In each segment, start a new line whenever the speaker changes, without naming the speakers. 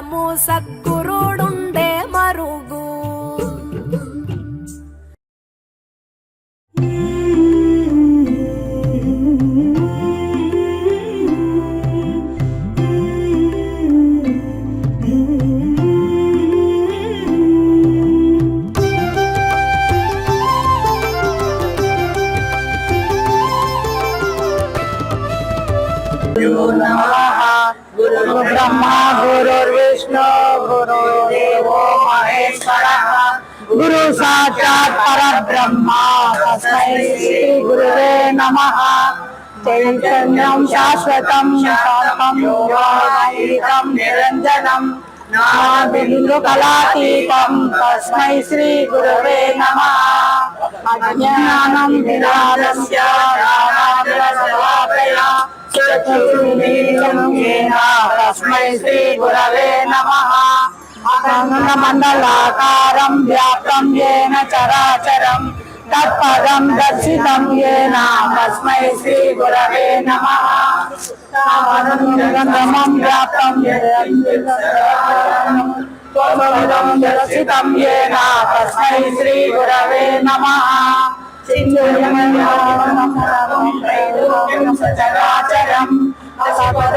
కాలము సద్గురుడుండే మరుగు
You know. గురు బ్రహ్మ గురుర్విష్ణు గురుదేవో మహేశ్వర గురు సాక్షాత్ పరబ్రహ్మ తస్మై శ్రీ గురువే నమ చైతన్యం శాశ్వతం శాపం నిరంజనం నా కళాతీతం తస్మై శ్రీ గురువే నమ అజ్ఞానం విరాజస్య తస్మై శ్రీ గురవే నమ అఖండమండలాకారం వ్యాప్తం ఏన చరాచరం తత్పదం దర్శితం ఏన తస్మై శ్రీ గురవే నమ గంగమం వ్యాప్తం దర్శితం ఏన తస్మై శ్రీ గురవే నమ సింధు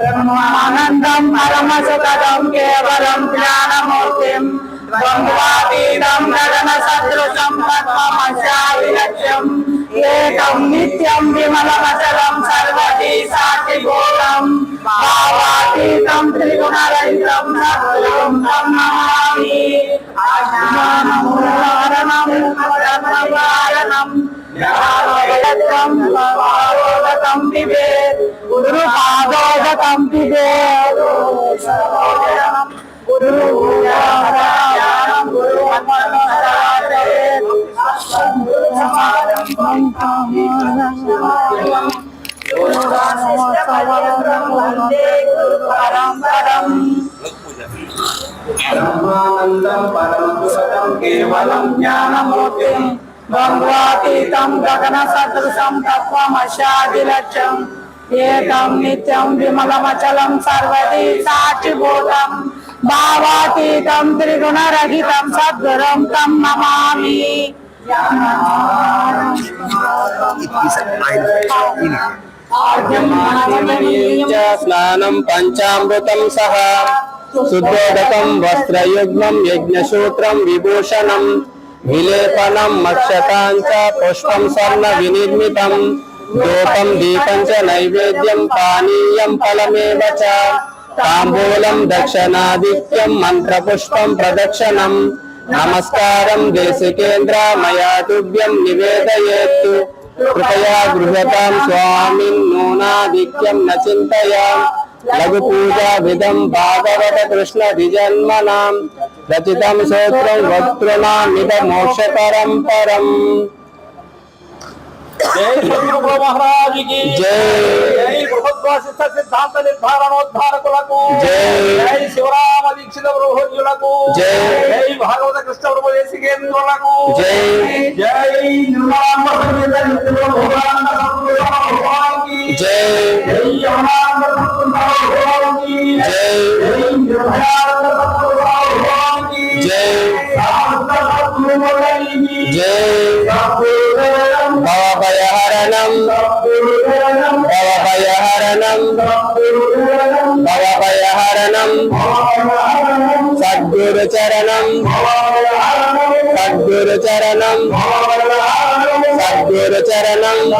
ब्रह्मानन्दं परमसुखदं केवलं ज्ञानमूर्तिं त्वं नरणसदृशं पद्ममस्याभिलक्ष्यम् एकं नित्यं विमलमचलं सर्वदी साक्षिभूतं भावातीतं त्रिगुणरहितं सत्त्वं तं नमामि आज्ञानमुदाहरणं கம்பிவே குரு பாதோத கம்பிவே குரு குரு பரம்பரம் பரமானந்தம் பரமபுரதம் கேவலம் ஞானமூர்த்திம் गङ्गातीतं गगनसदृशं तत्त्वमशादिलक्षम् एकं नित्यं विमलमचलं सर्वदी साक्षिभूतं भावातीतं त्रिगुणरहितं सद्गुरुं तं नमामि स्नानं पञ्चामृतं सह शुद्धोदकं वस्त्रयुग्मं यज्ञसूत्रं विभूषणम् విలేపనం మక్షకాంచ పుష్పం స్వర్ణ వినిర్మితం ధూపం దీపం చ నైవేద్యం పానీయం ఫలమేవ చ తాంబూలం దక్షిణాదిత్యం మంత్రపుష్పం ప్రదక్షిణం నమస్కారం దేశికేంద్ర మయా తుభ్యం నివేదయేత్తు కృపయా గృహతాం స్వామిన్ నూనాధిక్యం న చింతయా लघु पूजा विदम भागवत कृष्ण नाम रचितम सूत्रम वक्तृणाम मोक्ष परम
जय गुरु महाराज की
जय
सिद्ध सिद्धांत भागवत
कृष्ण
శివరామ जय
जय
జై భాగవత కృష్ణ బ్రహ్మదేశికేంద్రులకు
జై
सर्वोत्तम भगवान জয় বাবা হরণম
বাবা হরণম বাবা হরণম
সদ্গুরু চরণম সদ্গুরু சத்குரு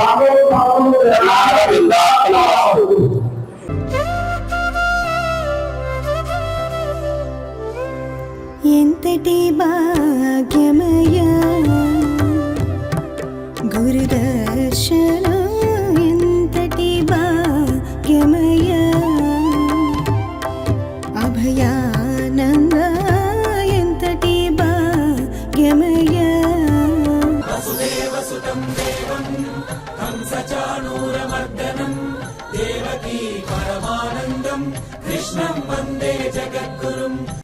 ఎంతటి భాగ్యమయ గురుదర్శన